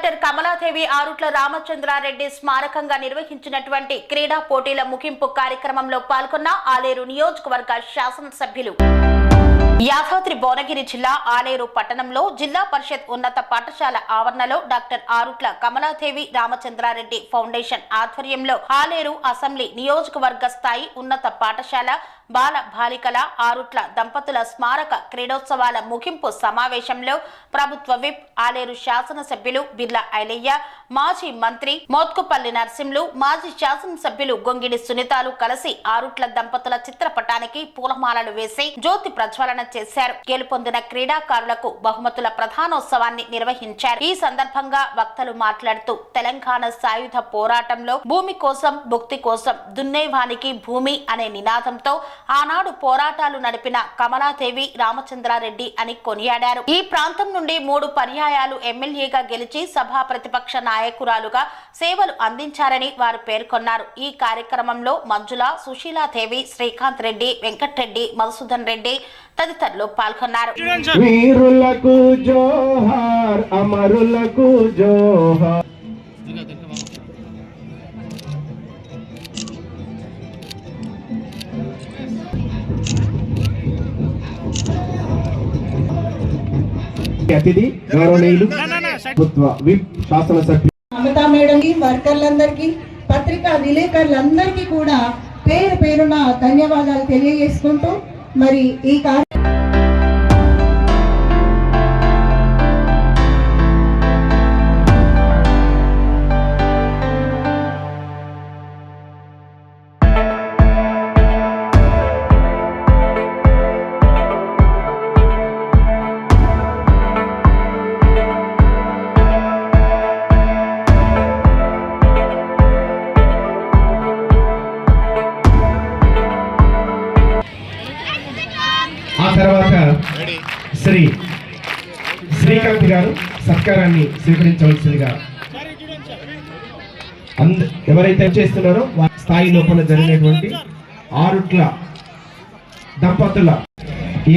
Doctor Kamaladevi Arutla Ramachandra Reddy స్మారకంగా నిర్వహించినటువంటి క్రీడా పోటీల ముగింపు కార్యక్రమంలో పాల్గొన్న ఆలేరు నియోజకవర్గ శాసనసభ్యులు. యాదాద్రి భువనగిరి జిల్లా ఆలేరు పట్టణంలో జిల్లా పరిషత్ ఉన్నత పాఠశాల ఆవరణలో డాక్టర్ ఆరుట్ల కమలాదేవి రామచంద్రారెడ్డి ఫౌండేషన్ ఆధ్వర్యంలో ఆలేరు అసెంబ్లీ నియోజకవర్గ స్థాయి ఉన్నత పాఠశాల బాల బాలికల ఆరుట్ల దంపతుల స్మారక క్రీడోత్సవాల ముగింపు సమావేశంలో ప్రభుత్వ విప్ ఆలేరు శాసనసభ్యులు బిర్లా ఐలయ్య మాజీ మంత్రి మోత్కుపల్లి నర్సింలు మాజీ శాసనసభ్యులు గొంగిడి సునీతాలు కలిసి ఆరుట్ల దంపతుల చిత్రపటానికి పూలమాలలు వేసి జ్యోతి ప్రజ్వలన చేశారు. గెలుపొందిన క్రీడాకారులకు బహుమతుల ప్రధానోత్సవాన్ని నిర్వహించారు. ఈ సందర్భంగా వక్తలు మాట్లాడుతూ తెలంగాణ సాయుధ పోరాటంలో భూమి కోసం భుక్తి కోసం దున్నేవానికి భూమి అనే నినాదంతో ఆనాడు పోరాటాలు నడిపిన కమలాదేవి రామచంద్రారెడ్డి అని కొనియాడారు. ఈ ప్రాంతం నుండి మూడు పర్యాయాలు ఎమ్మెల్యేగా గెలిచి సభా ప్రతిపక్ష నాయకురాలుగా సేవలు అందించారని వారు పేర్కొన్నారు. ఈ కార్యక్రమంలో మంజుల సుశీలాదేవి శ్రీకాంత్ రెడ్డి వెంకట్రెడ్డి మధుసూదన్ రెడ్డి తదితరులు పాల్గొన్నారు. వీరులకు జోహార్ అమరులకు జోహార్. అతిథి గౌరవనీయులు ప్రభుత్వ విప్ శాసనసభ్యులు మమతా మేడంకి వర్కర్లందరికీ పత్రికా విలేకరులందరికీ కూడా పేరు పేరున ధన్యవాదాలు తెలియజేసుకుంటూ మరి ఈ కార్య ఆ తర్వాత శ్రీ శ్రీకాంత్ గారు సత్కారాన్ని స్వీకరించవలసిందిగా అంద ఎవరైతే చేస్తున్నారో వారి స్థాయి లోపల జరిగినటువంటి ఆరుట్ల దంపతుల ఈ-